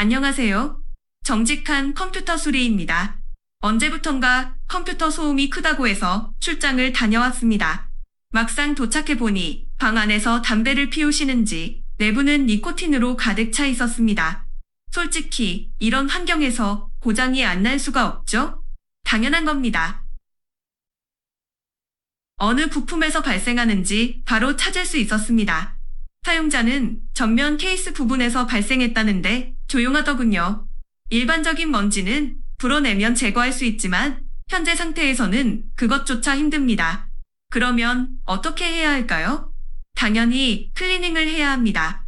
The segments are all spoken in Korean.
안녕하세요. 정직한 컴퓨터 수리입니다. 언제부턴가 컴퓨터 소음이 크다고 해서 출장을 다녀왔습니다. 막상 도착해보니 방 안에서 담배를 피우시는지 내부는 니코틴으로 가득 차 있었습니다. 솔직히 이런 환경에서 고장이 안 날 수가 없죠? 당연한 겁니다. 어느 부품에서 발생하는지 바로 찾을 수 있었습니다. 사용자는 전면 케이스 부분에서 발생했다는데 조용하더군요. 일반적인 먼지는 불어내면 제거할 수 있지만 현재 상태에서는 그것조차 힘듭니다. 그러면 어떻게 해야 할까요? 당연히 클리닝을 해야 합니다.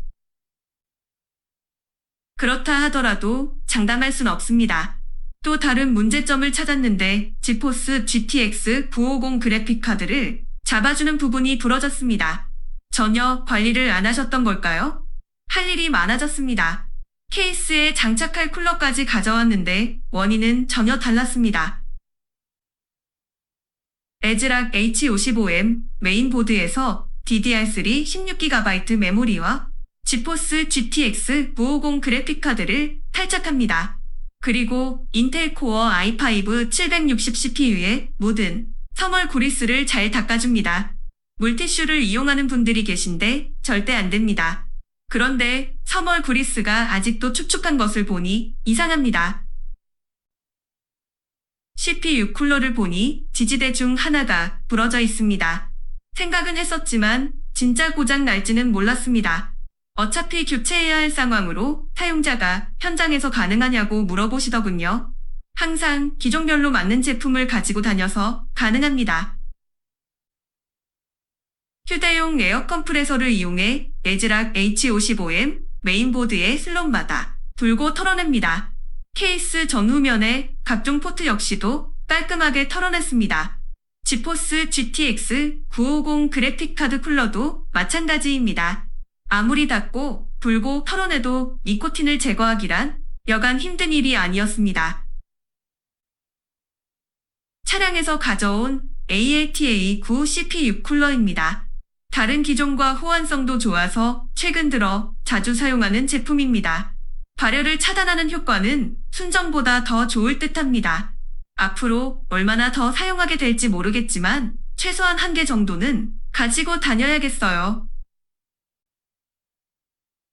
그렇다 하더라도 장담할 순 없습니다. 또 다른 문제점을 찾았는데 지포스 GTX 950 그래픽 카드를 잡아주는 부분이 부러졌습니다. 전혀 관리를 안 하셨던 걸까요? 할 일이 많아졌습니다. 케이스에 장착할 쿨러까지 가져왔는데 원인은 전혀 달랐습니다. 에즈락 H55M 메인보드에서 DDR3 16GB 메모리와 지포스 GTX 950 그래픽카드를 탈착합니다. 그리고 인텔 코어 i5 760 CPU에 묻은 서멀 구리스를 잘 닦아줍니다. 물티슈를 이용하는 분들이 계신데 절대 안 됩니다. 그런데 서멀 구리스가 아직도 축축한 것을 보니 이상합니다. CPU 쿨러를 보니 지지대 중 하나가 부러져 있습니다. 생각은 했었지만 진짜 고장 날지는 몰랐습니다. 어차피 교체해야 할 상황으로 사용자가 현장에서 가능하냐고 물어보시더군요. 항상 기종별로 맞는 제품을 가지고 다녀서 가능합니다. 휴대용 에어 컴프레서를 이용해 에즈락 H55M 메인보드의 슬롯마다 돌고 털어냅니다. 케이스 전후면의 각종 포트 역시도 깔끔하게 털어냈습니다. 지포스 GTX 950 그래픽카드 쿨러도 마찬가지입니다. 아무리 닫고 불고 털어내도 니코틴을 제거하기란 여간 힘든 일이 아니었습니다. 차량에서 가져온 AATA 9 CPU 쿨러입니다. 다른 기종과 호환성도 좋아서 최근 들어 자주 사용하는 제품입니다. 발열을 차단하는 효과는 순정보다 더 좋을 듯 합니다. 앞으로 얼마나 더 사용하게 될지 모르겠지만 최소한 한 개 정도는 가지고 다녀야겠어요.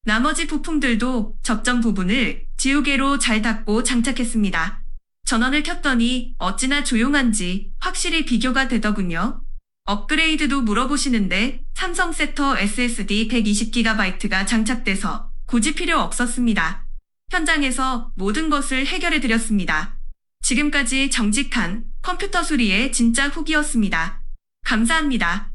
나머지 부품들도 접점 부분을 지우개로 잘 닦고 장착했습니다. 전원을 켰더니 어찌나 조용한지 확실히 비교가 되더군요. 업그레이드도 물어보시는데 삼성 세터 SSD 120GB가 장착돼서 굳이 필요 없었습니다. 현장에서 모든 것을 해결해 드렸습니다. 지금까지 정직한 컴퓨터 수리의 진짜 후기였습니다. 감사합니다.